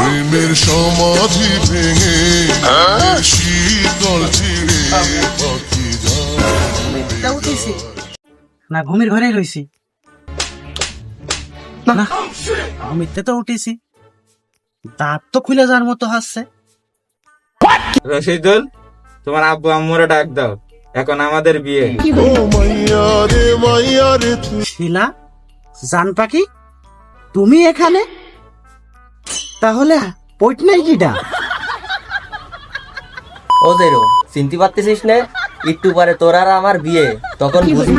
প্রেমের সমাধি ভেঙে শীতল ছিড়ে পাখি না ঘুমের ঘরে রইছি। না। ঘুমিতে তো উঠেছি। দাঁত তো খুলে যাওয়ার মতো হাসছে রশিদুল তোমার আব্বু আম্মুরে ডাক দাও। এখন আমাদের বিয়ে। ও রে মাইয়া রে তুই শিলা জান পাখি তুমি এখানে? তাহলে পইট নাই কিটা ও জেরো চিনতে পারতেছিস না? একটু পরে তোর আর আমার বিয়ে তখন বুঝবি।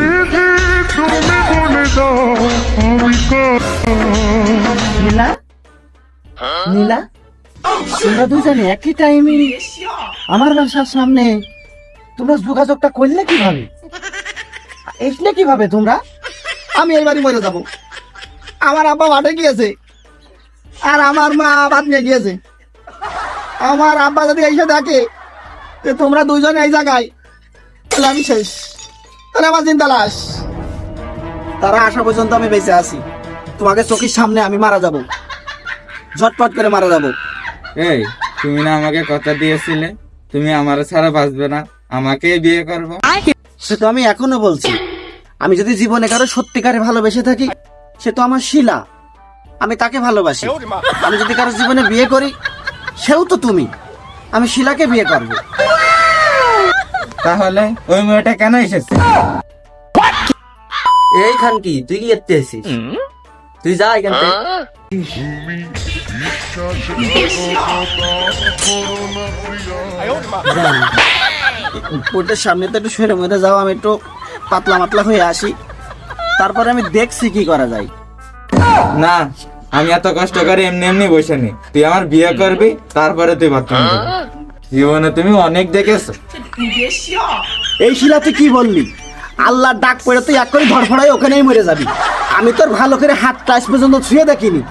নীলা? নীলা? তোমরা দুজনে একই টাইমে আমার বাসার সামনে তোমরা যোগাযোগটা করলে কীভাবে? এসলে কীভাবে তোমরা? আমি বাড়ি মরে যাব। আমার আব্বা মাঠে গিয়েছে। আর আমার মা ভাত নিয়ে গিয়েছে। আমার আব্বা যদি এসে দেখে যে তোমরা দুইজন এই জায়গায় তাহলে আমি শেষ। তাহলে আমার চিন্তা লাশ। তারা আসা পর্যন্ত আমি বেঁচে আছি। তোমাকে চোখের সামনে আমি মারা যাব। ঝটপট করে মারা যাব। এই তুমি না আমাকে কথা দিয়েছিলে তুমি আমার ছাড়া বাঁচবে না আমাকে বিয়ে করব। সে তো আমি এখনও বলছি। আমি যদি জীবনে কারও সত্যিকারে ভালোবেসে থাকি সে তো আমার শিলা। আমি তাকে ভালোবাসি। আমি যদি কারও জীবনে বিয়ে করি সেও তো তুমি। আমি শিলাকে বিয়ে করব। তাহলে ওই মেয়েটা কেন এসেছে? এইখান কি তুই কি এতে এসিস তুই যা এখান থেকে। সামনে তো একটু সরে মরে যাও আমি একটু পাতলা মাতলা হয়ে আসি। তারপরে আমি দেখছি কি করা যায়। না আমি এত কষ্ট করে এমনি এমনি বসে নি তুই আমার বিয়ে করবি তারপরে তুই বাথরুম জীবনে তুমি অনেক দেখেছ। এই শিলা তুই কি বললি? আল্লাহ ডাক পড়ে তুই এক করে ধরফড়াই ওখানেই মরে যাবি। আমি তোর ভালো করে হাত টাচ পর্যন্ত ছুঁয়ে দেখিনি।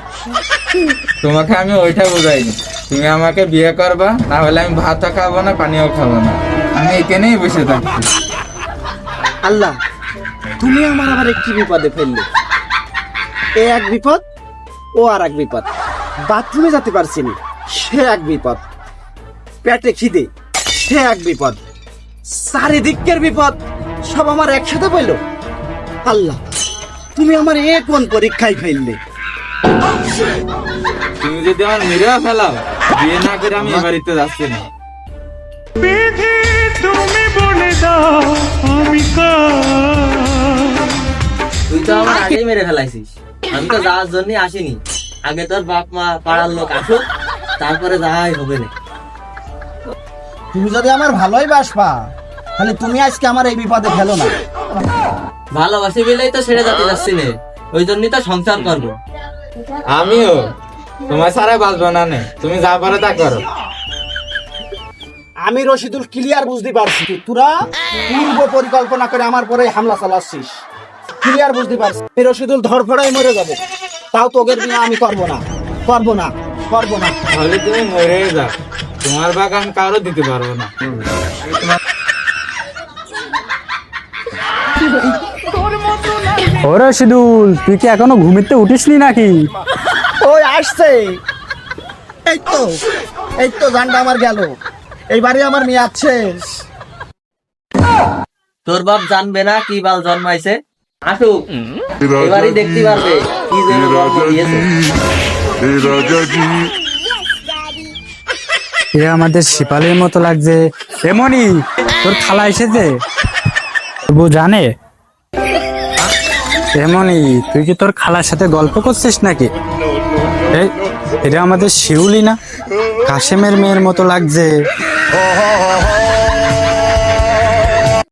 তোমাকে আমি ওইটা বোঝাইনি। তুমি আমাকে বিয়ে করবা না হলে আমি ভাতও খাব না পানিও খাব না। আমি এখানেই বসে থাকছি। আল্লাহ তুমি আমার আবার একটি বিপদে ফেললে? এ এক বিপদ ও আর এক বিপদ। বাথরুমে যেতে পারছি না সে এক বিপদ। পেটে খিদে সে এক বিপদ। চারিদিকের বিপদ সব আমার একসাথে বলল। আল্লাহ তুমি আমার এ কোন পরীক্ষায় ফেললে? তুমি যদি আমার মেরেও ফেলাও বিয়ে না করে আমি এ বাড়িতে যাচ্ছি না। তুই তো আমার আগেই মেরে ফেলাইছিস। আমি তো যাওয়ার জন্য আসিনি। আগে তোর বাপ মা পাড়ার লোক আসুক তারপরে যাওয়াই হবে না। তুমি যদি আমার ভালোই বাসপা তাহলে তুমি আজকে আমার এই বিপদে ফেলো না। ভালোবাসি বলেই তো ছেড়ে যেতে যাচ্ছি না। ওই জন্যই তো সংসার করব। আমিও। তোমার সারা বাঁচবো না নে। তুমি যা পারো তা করো। আমি রশিদুল ক্লিয়ার বুঝতে পারছি। তোরা পূর্ব পরিকল্পনা করে আমার পরে হামলা চালাচ্ছিস। ক্লিয়ার বুঝতে পারছি। আমি রশিদুল ধরফড়াই মরে যাবে। তাও তোদের বিয়ে আমি করব না। করব না। করব না। তাহলে তুমি মরে যাও। তোমার বাগান কারও দিতে পারব না। ও রশিদুল তুই কি এখনও ঘুমিতে উঠিসনি নাকি? ওই আসছে। এই তো এই তো জানটা আমার গেল। এইবারে আমার মেয়ে আছে। তোর বাপ জানবে না কি বাল জন্মাইছে? আসুক। এবারই দেখতে পারবে কি দিয়েছে। এ আমাদের শিপালের মতো লাগছে। এমনই তোর খালা এসেছে? তবু জানে? এমনই তুই কি তোর খালার সাথে গল্প করছিস নাকি? এই এটা আমাদের শিউলি না? কাশেমের মেয়ের মতো লাগছে।